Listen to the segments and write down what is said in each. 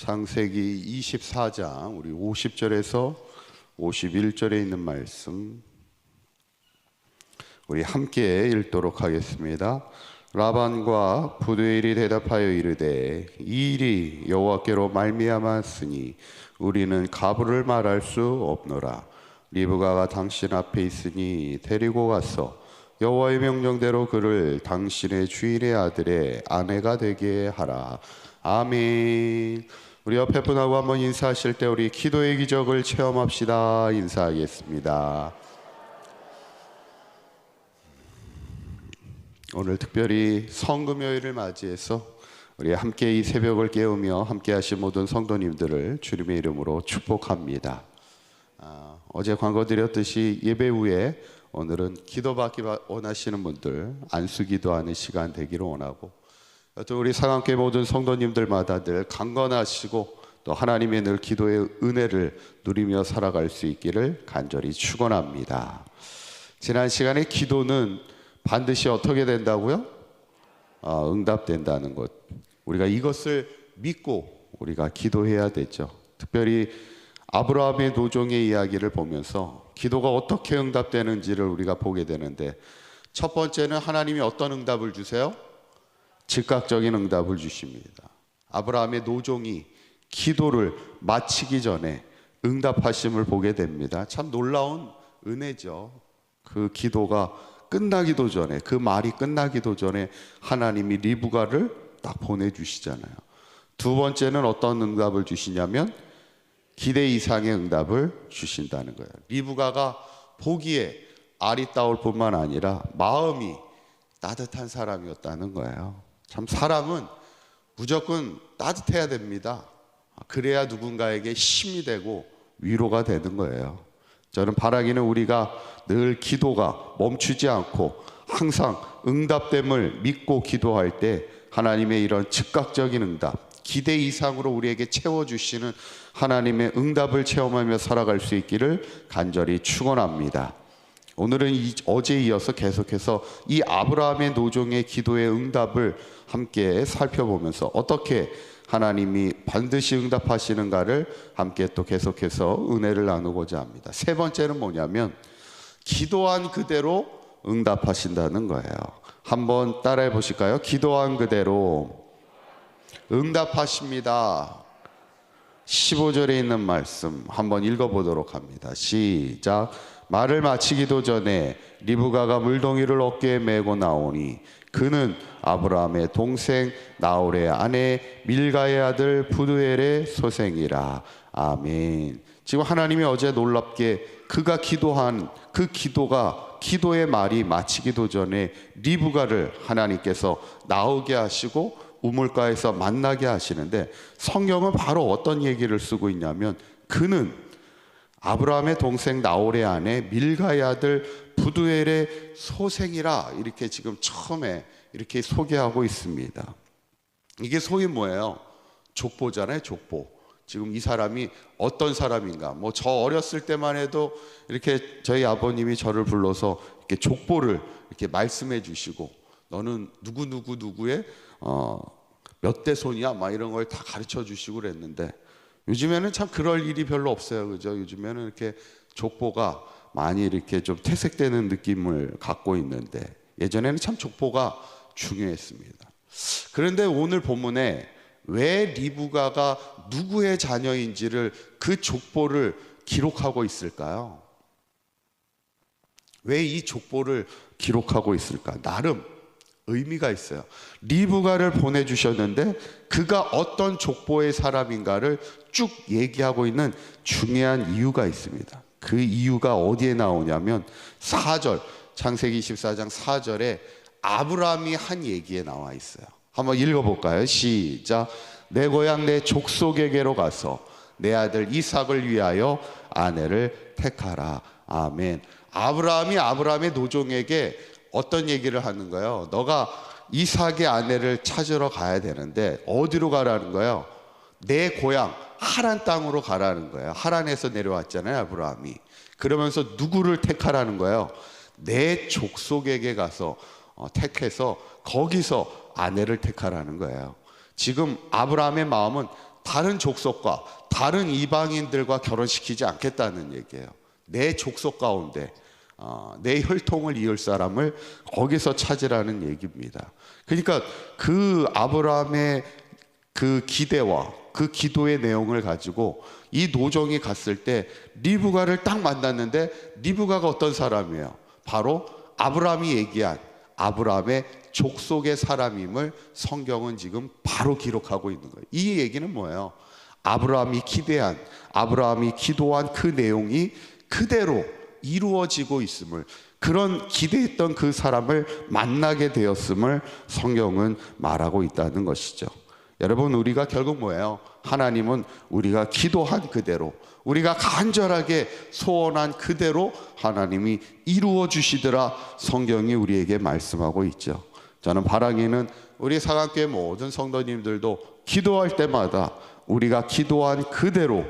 창세기 24장 우리 50절에서 51절에 있는 말씀 우리 함께 읽도록 하겠습니다. 라반과 부두엘이 대답하여 이르되 이 일이 여호와께로 말미암았으니 우리는 가부를 말할 수 없노라. 리브가가 당신 앞에 있으니 데리고 가서 여호와의 명령대로 그를 당신의 주인의 아들의 아내가 되게 하라. 아멘. 우리 옆에 분하고 한번 인사하실 때 우리 기도의 기적을 체험합시다. 인사하겠습니다. 오늘 특별히 성금요일을 맞이해서 우리 함께 이 새벽을 깨우며 함께 하신 모든 성도님들을 주님의 이름으로 축복합니다. 아, 어제 광고 드렸듯이 예배 후에 오늘은 기도받기 원하시는 분들 안수 기도하는 시간 되기를 원하고 또 우리 상암교회 모든 성도님들마다 늘 강건하시고 또 하나님의 늘 기도의 은혜를 누리며 살아갈 수 있기를 간절히 축원합니다. 지난 시간에 기도는 반드시 어떻게 된다고요? 아, 응답된다는 것. 우리가 이것을 믿고 우리가 기도해야 되죠. 특별히 아브라함의 노종의 이야기를 보면서 기도가 어떻게 응답되는지를 우리가 보게 되는데 첫 번째는 하나님이 어떤 응답을 주세요? 즉각적인 응답을 주십니다. 아브라함의 노종이 기도를 마치기 전에 응답하심을 보게 됩니다. 참 놀라운 은혜죠. 그 기도가 끝나기도 전에 그 말이 끝나기도 전에 하나님이 리브가를 딱 보내주시잖아요. 두 번째는 어떤 응답을 주시냐면 기대 이상의 응답을 주신다는 거예요. 리브가가 보기에 아리따울 뿐만 아니라 마음이 따뜻한 사람이었다는 거예요. 참 사람은 무조건 따뜻해야 됩니다. 그래야 누군가에게 힘이 되고 위로가 되는 거예요. 저는 바라기는 우리가 늘 기도가 멈추지 않고 항상 응답됨을 믿고 기도할 때 하나님의 이런 즉각적인 응답, 기대 이상으로 우리에게 채워주시는 하나님의 응답을 체험하며 살아갈 수 있기를 간절히 축원합니다. 오늘은 이, 어제 이어서 계속해서 이 아브라함의 노종의 기도의 응답을 함께 살펴보면서 어떻게 하나님이 반드시 응답하시는가를 함께 또 계속해서 은혜를 나누고자 합니다. 세 번째는 뭐냐면 기도한 그대로 응답하신다는 거예요. 한번 따라해 보실까요? 기도한 그대로 응답하십니다. 15절에 있는 말씀 한번 읽어보도록 합니다. 시작. 말을 마치기도 전에 리브가가 물동이를 어깨에 메고 나오니 그는 아브라함의 동생 나홀의 아내 밀가의 아들 부두엘의 소생이라. 아멘. 지금 하나님이 어제 놀랍게 그가 기도한 그 기도가 기도의 말이 마치기도 전에 리브가를 하나님께서 나오게 하시고 우물가에서 만나게 하시는데 성경은 바로 어떤 얘기를 쓰고 있냐면 그는 아브라함의 동생 나홀의 아내 밀가의 아들 부두엘의 소생이라 이렇게 지금 처음에 이렇게 소개하고 있습니다. 이게 소위 뭐예요? 족보잖아요, 족보. 지금 이 사람이 어떤 사람인가? 뭐 저 어렸을 때만 해도 이렇게 저희 아버님이 저를 불러서 이렇게 족보를 이렇게 말씀해 주시고 너는 누구 누구 누구의 어, 몇 대 손이야? 막 이런 걸 다 가르쳐 주시고 그랬는데 요즘에는 참 그럴 일이 별로 없어요. 그죠? 요즘에는 이렇게 족보가 많이 이렇게 좀 퇴색되는 느낌을 갖고 있는데 예전에는 참 족보가 중요했습니다. 그런데 오늘 본문에 왜 리브가가 누구의 자녀인지를 그 족보를 기록하고 있을까요? 왜 이 족보를 기록하고 있을까? 나름 의미가 있어요. 리브가를 보내주셨는데 그가 어떤 족보의 사람인가를 쭉 얘기하고 있는 중요한 이유가 있습니다. 그 이유가 어디에 나오냐면 4절, 창세기 24장 4절에 아브라함이 한 얘기에 나와 있어요. 한번 읽어볼까요? 시작. 내 고향 내 족속에게로 가서 내 아들 이삭을 위하여 아내를 택하라. 아멘. 아브라함이 아브라함의 노종에게 어떤 얘기를 하는 거예요? 너가 이삭의 아내를 찾으러 가야 되는데 어디로 가라는 거예요? 내 고향 하란 땅으로 가라는 거예요. 하란에서 내려왔잖아요, 아브라함이. 그러면서 누구를 택하라는 거예요? 내 족속에게 가서 어, 택해서 거기서 아내를 택하라는 거예요. 지금 아브라함의 마음은 다른 족속과 다른 이방인들과 결혼시키지 않겠다는 얘기예요. 내 족속 가운데 어, 내 혈통을 이을 사람을 거기서 찾으라는 얘기입니다. 그러니까 그 아브라함의 그 기대와 그 기도의 내용을 가지고 이 노정이 갔을 때 리브가를 딱 만났는데 리브가가 어떤 사람이에요? 바로 아브라함이 얘기한 아브라함의 족속의 사람임을 성경은 지금 바로 기록하고 있는 거예요. 이 얘기는 뭐예요? 아브라함이 기대한 아브라함이 기도한 그 내용이 그대로 이루어지고 있음을 그런 기대했던 그 사람을 만나게 되었음을 성경은 말하고 있다는 것이죠. 여러분 우리가 결국 뭐예요? 하나님은 우리가 기도한 그대로 우리가 간절하게 소원한 그대로 하나님이 이루어 주시더라 성경이 우리에게 말씀하고 있죠. 저는 바라기는 우리 사각교회 모든 성도님들도 기도할 때마다 우리가 기도한 그대로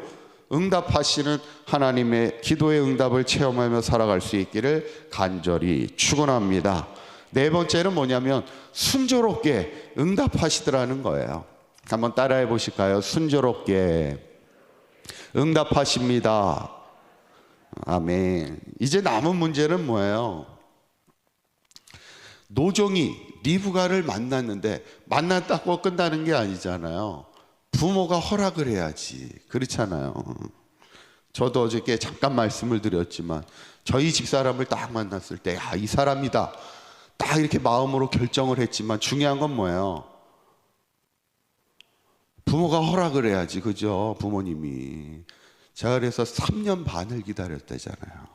응답하시는 하나님의 기도의 응답을 체험하며 살아갈 수 있기를 간절히 축원합니다. 네 번째는 뭐냐면 순조롭게 응답하시더라는 거예요. 한번 따라해 보실까요? 순조롭게 응답하십니다. 아멘. 이제 남은 문제는 뭐예요? 노종이 리브가를 만났는데 만났다고 끝나는 게 아니잖아요. 부모가 허락을 해야지. 그렇잖아요. 저도 어저께 잠깐 말씀을 드렸지만 저희 집사람을 딱 만났을 때, 야, 이 사람이다. 딱 이렇게 마음으로 결정을 했지만 중요한 건 뭐예요? 부모가 허락을 해야지. 그죠? 부모님이. 제가 그래서 3년 반을 기다렸다잖아요.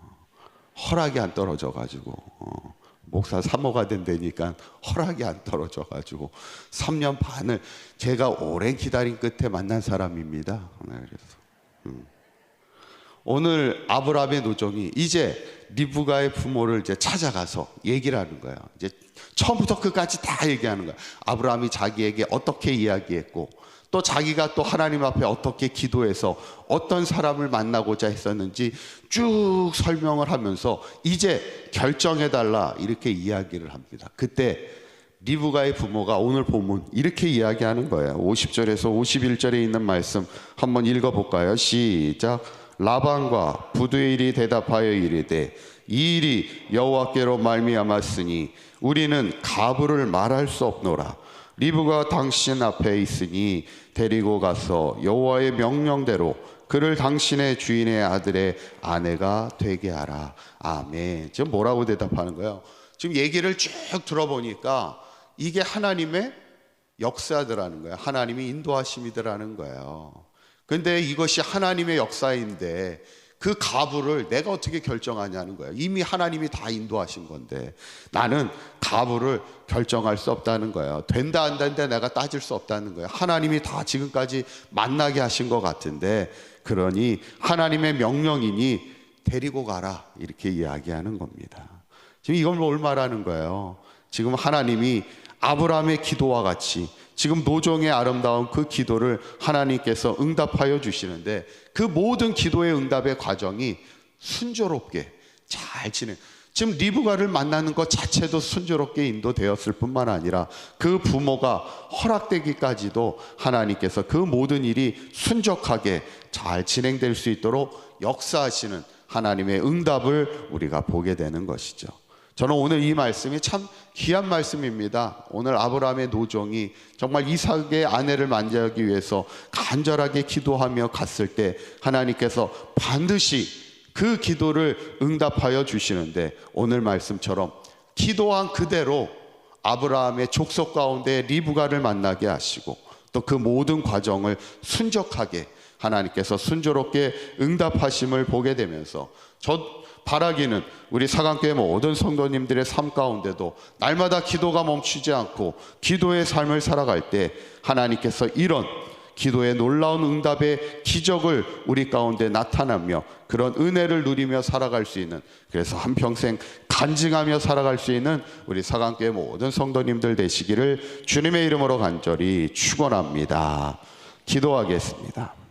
허락이 안 떨어져 가지고. 어. 목사 사모가 된다니까 허락이 안 떨어져 가지고 3년 반을 제가 오랜 기다림 끝에 만난 사람입니다. 네, 그래서 음. 오늘 아브라함의 노종이 이제 리브가의 부모를 이제 찾아가서 얘기를 하는 거예요. 이제 처음부터 끝까지 다 얘기하는 거예요. 아브라함이 자기에게 어떻게 이야기했고 또 자기가 또 하나님 앞에 어떻게 기도해서 어떤 사람을 만나고자 했었는지 쭉 설명을 하면서 이제 결정해 달라 이렇게 이야기를 합니다. 그때 리브가의 부모가 오늘 본문 이렇게 이야기하는 거예요. 50절에서 51절에 있는 말씀 한번 읽어 볼까요? 시작. 라반과 부두엘이 대답하여 이르되 이 일이 여호와께로 말미암았으니 우리는 가부를 말할 수 없노라. 리브가 당신 앞에 있으니 데리고 가서 여호와의 명령대로 그를 당신의 주인의 아들의 아내가 되게 하라. 아멘. 지금 뭐라고 대답하는 거예요? 지금 얘기를 쭉 들어보니까 이게 하나님의 역사더라는 거예요. 하나님이 인도하심이더라는 거예요. 근데 이것이 하나님의 역사인데 그 가부를 내가 어떻게 결정하냐는 거예요. 이미 하나님이 다 인도하신 건데 나는 가부를 결정할 수 없다는 거예요. 된다 안 된다 내가 따질 수 없다는 거예요. 하나님이 다 지금까지 만나게 하신 것 같은데 그러니 하나님의 명령이니 데리고 가라 이렇게 이야기하는 겁니다. 지금 이걸 뭘 말하는 거예요? 지금 하나님이 아브라함의 기도와 같이 지금 노종의 아름다운 그 기도를 하나님께서 응답하여 주시는데 그 모든 기도의 응답의 과정이 순조롭게 잘 진행. 지금 리브가를 만나는 것 자체도 순조롭게 인도되었을 뿐만 아니라 그 부모가 허락되기까지도 하나님께서 그 모든 일이 순적하게 잘 진행될 수 있도록 역사하시는 하나님의 응답을 우리가 보게 되는 것이죠. 저는 오늘 이 말씀이 참 귀한 말씀입니다. 오늘 아브라함의 노종이 정말 이삭의 아내를 만지기 위해서 간절하게 기도하며 갔을 때 하나님께서 반드시 그 기도를 응답하여 주시는데 오늘 말씀처럼 기도한 그대로 아브라함의 족속 가운데 리브가를 만나게 하시고 또 그 모든 과정을 순적하게 하나님께서 순조롭게 응답하심을 보게 되면서 저 바라기는 우리 사강교회 모든 성도님들의 삶 가운데도 날마다 기도가 멈추지 않고 기도의 삶을 살아갈 때 하나님께서 이런 기도의 놀라운 응답의 기적을 우리 가운데 나타나며 그런 은혜를 누리며 살아갈 수 있는 그래서 한평생 간증하며 살아갈 수 있는 우리 사강교회 모든 성도님들 되시기를 주님의 이름으로 간절히 축원합니다. 기도하겠습니다.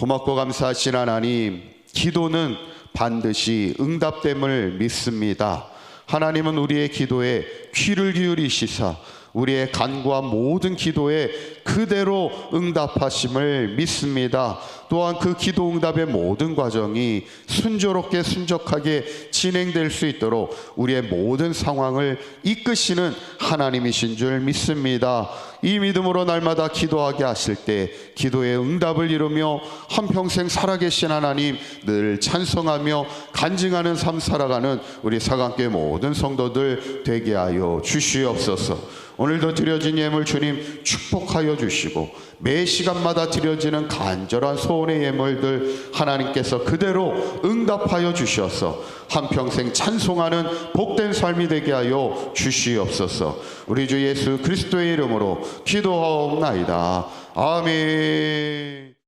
고맙고 감사하신 하나님, 기도는 반드시 응답됨을 믿습니다. 하나님은 우리의 기도에 귀를 기울이시사 우리의 간구한 모든 기도에 그대로 응답하심을 믿습니다. 또한 그 기도 응답의 모든 과정이 순조롭게 순적하게 진행될 수 있도록 우리의 모든 상황을 이끄시는 하나님이신 줄 믿습니다. 이 믿음으로 날마다 기도하게 하실 때 기도의 응답을 이루며 한평생 살아계신 하나님 늘 찬송하며 간증하는 삶 살아가는 우리 사강교회 모든 성도들 되게 하여 주시옵소서. 오늘도 드려진 예물 주님 축복하여 주시고 매 시간마다 드려지는 간절한 소 원의 예물들 하나님께서 그대로 응답하여 주셔서 한평생 찬송하는 복된 삶이 되게 하여 주시옵소서. 우리 주 예수 그리스도의 이름으로 기도하옵나이다. 아멘.